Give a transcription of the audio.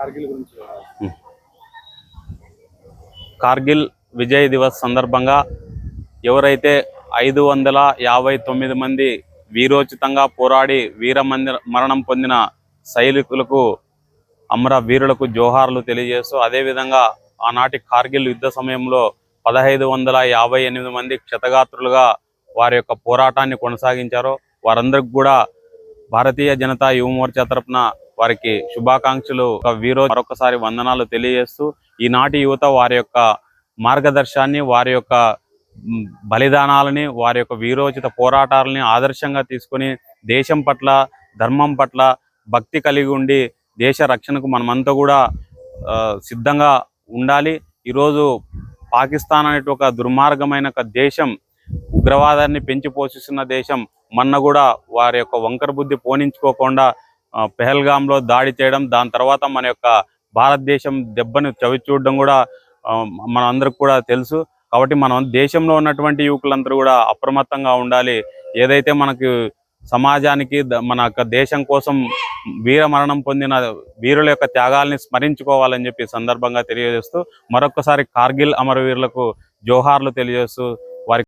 కార్గిల్ గురించి కార్గిల్ విజయ్ దివస్ సందర్భంగా ఎవరైతే ఐదు వందల యాభై తొమ్మిది మంది వీరోచితంగా పోరాడి వీర మందిర మరణం పొందిన సైనికులకు అమర వీరులకు జోహార్లు తెలియజేస్తూ అదేవిధంగా ఆనాటి కార్గిల్ యుద్ధ సమయంలో పదహైదు వందల యాభై ఎనిమిది మంది క్షతగాత్రులుగా వారి యొక్క పోరాటాన్ని కొనసాగించారు. వారందరికి కూడా భారతీయ జనతా యువమోర్చా తరపున వారికి శుభాకాంక్షలు. ఒక వీరో మరొకసారి వందనాలు తెలియజేస్తూ ఈనాటి యువత వారి యొక్క మార్గదర్శాన్ని వారి యొక్క బలిదానాలని వారి యొక్క వీరోచిత పోరాటాలని ఆదర్శంగా తీసుకొని దేశం పట్ల ధర్మం పట్ల భక్తి కలిగి ఉండి దేశ రక్షణకు మనమంతా కూడా సిద్ధంగా ఉండాలి. ఈరోజు పాకిస్తాన్ అనేటి ఒక దుర్మార్గమైన ఒక దేశం ఉగ్రవాదాన్ని పెంచి పోషిస్తున్న దేశం మొన్న కూడా వారి యొక్క వంకర బుద్ధి పోనించుకోకుండా పెహల్గాంలో దాడి చేయడం దాని తర్వాత మన యొక్క భారతదేశం దెబ్బను చవి చూడడం కూడా మన అందరికి కూడా తెలుసు. కాబట్టి మనం దేశంలో ఉన్నటువంటి యువకులందరూ కూడా అప్రమత్తంగా ఉండాలి. ఏదైతే మనకి సమాజానికి మన యొక్క దేశం కోసం వీర మరణం పొందిన వీరుల యొక్క త్యాగాల్ని స్మరించుకోవాలని చెప్పి సందర్భంగా తెలియజేస్తూ మరొకసారి కార్గిల్ అమరవీరులకు జోహార్లు తెలియజేస్తూ